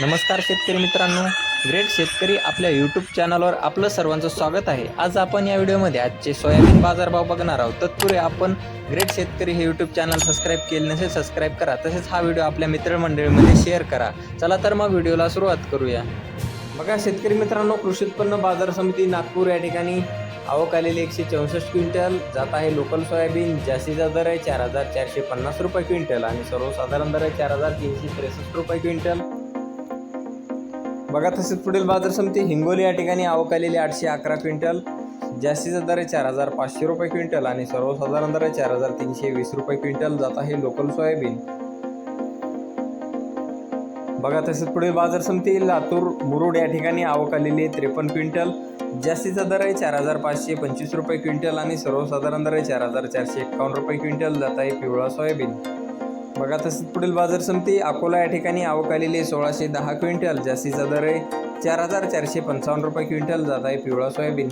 नमस्कार शेतकरी मित्रांनो. ग्रेट शेतकरी आपल्या यूट्यूब चॅनलवर आपलं सर्वांचं स्वागत आहे. आज आपण या व्हिडिओमध्ये आजचे सोयाबीन बाजारभाव बघणार आहोत. तत्पूर्वी आपण ग्रेट शेतकरी हे यूट्यूब चॅनल सबस्क्राईब केले नसेल सबस्क्राईब करा. तसेच हा व्हिडिओ आपल्या मित्रमंडळीमध्ये शेअर करा. चला तर मग व्हिडिओला सुरुवात करूया. बघा शेतकरी मित्रांनो कृषी उत्पन्न बाजार समिती नागपूर या ठिकाणी आवक आलेली एकशे चौसष्ट क्विंटल. जात आहे लोकल सोयाबीन. जास्तीचा दर आहे चार हजार चारशे पन्नास रुपये क्विंटल आणि सर्वसाधारण दर आहे चार हजार तीनशे त्रेसष्ट रुपये क्विंटल. बघा तसेच पुढील बाजार समिती हिंगोली या ठिकाणी आवक आलेली आठशे अकरा क्विंटल जास्तीचा दर आहे चार हजार पाचशे रुपये क्विंटल आणि सर्वसाधारण दर आहे चार हजार तीनशे वीस रुपये क्विंटल. जात आहे लोकल सोयाबीन. बघा तसेच पुढील बाजार समिती लातूर मुरुड या ठिकाणी आवक आलेली आहे त्रेपन्न क्विंटल जास्तीचा दर आहे चार हजार पाचशे पंचवीस रुपये क्विंटल आणि सर्वसाधारण दर आहे चार हजार चारशे एक्कावन्न रुपये क्विंटल. जात आहे पिवळा सोयाबीन. बघा तसेच पुढील बाजार समिती अकोला या ठिकाणी आवक आलेली आहे. सोळाशे दहा क्विंटल जास्तीचा दर आहे. चार हजार चारशे पंचावन्न रुपये क्विंटल जात आहे पिवळा सोयाबीन.